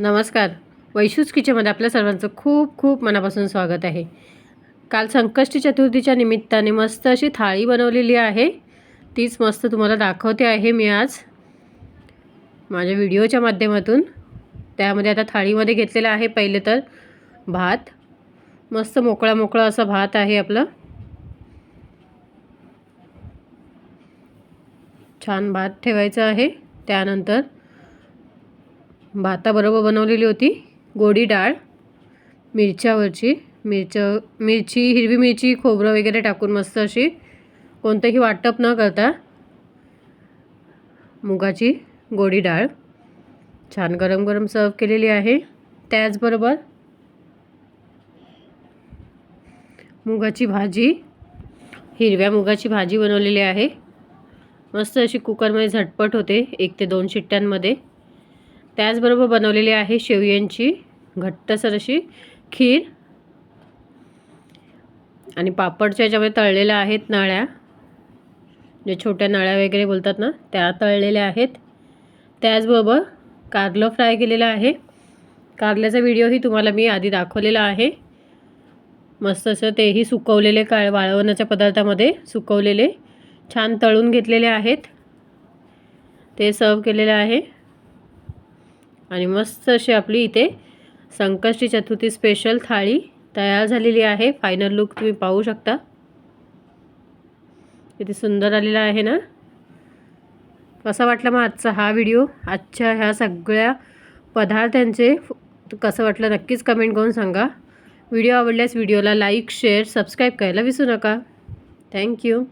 नमस्कार. वैशूज किचनमध्ये आपल्या सर्वांचं खूप खूप मनापासून स्वागत आहे. काल संकष्टी चतुर्थीच्या निमित्ताने मस्त अशी थाळी बनवलेली आहे. तीच मस्त तुम्हाला दाखवते आहे मी आज. माझ्या व्हिडिओच्या माध्यमातून. त्यामध्ये आता थाळीमध्ये घेतलेलं आहे पहिले तर भात. मस्त मोकळा मोकळा असा भात आहे आपलं. छान भात ठेवायचं आहे त्यानंतर भाताबरोबर बनवलेली होती. गोडी डाळ मिरच्यावरची मिरच्या मिरची हिरवी मिरची खोबरं वगैरे टाकून मस्त अशी कोणतंही वाटप न करता मुगाची गोडी डाळ छान गरम गरम सर्व केलेली आहे. त्याचबरोबर मुगाची भाजी हिरव्या मुगाची भाजी बनवलेली आहे. मस्त अशी कुकरमध्ये झटपट होते. एक ते दोन शिट्ट्यांमध्ये. त्याचबरोबर बनवलेली आहे शेवयांची घट्टसर अशी खीर आणि पापडच्या याच्यामध्ये तळलेल्या आहेत नळ्या जे छोट्या नळ्या वगैरे बोलतात ना त्या तळलेल्या आहेत. त्याचबरोबर कारलं फ्राय केलेलं आहे. कारल्याचा व्हिडिओही तुम्हाला मी आधी दाखवलेला आहे. मस्त असं तेही सुकवलेले काळ वाळवण्याच्या पदार्थामध्ये सुकवलेले छान तळून घेतलेले आहेत. ते सर्व केलेले आहे. आणि मस्त अशी आपली इथे संकष्टी चतुर्थी स्पेशल थाळी तयार झालेली आहे. फायनल लुक तुम्ही पाहू शकता. किती सुंदर आलेला आहे ना? कसा वाटला मग आजचा हा व्हिडिओ आजच्या ह्या सगळ्या पदार्थांचे कसं वाटलं नक्कीच कमेंट करून सांगा. व्हिडिओ आवडल्यास व्हिडिओला लाईक शेअर सबस्क्राईब करायला विसरू नका. थँक्यू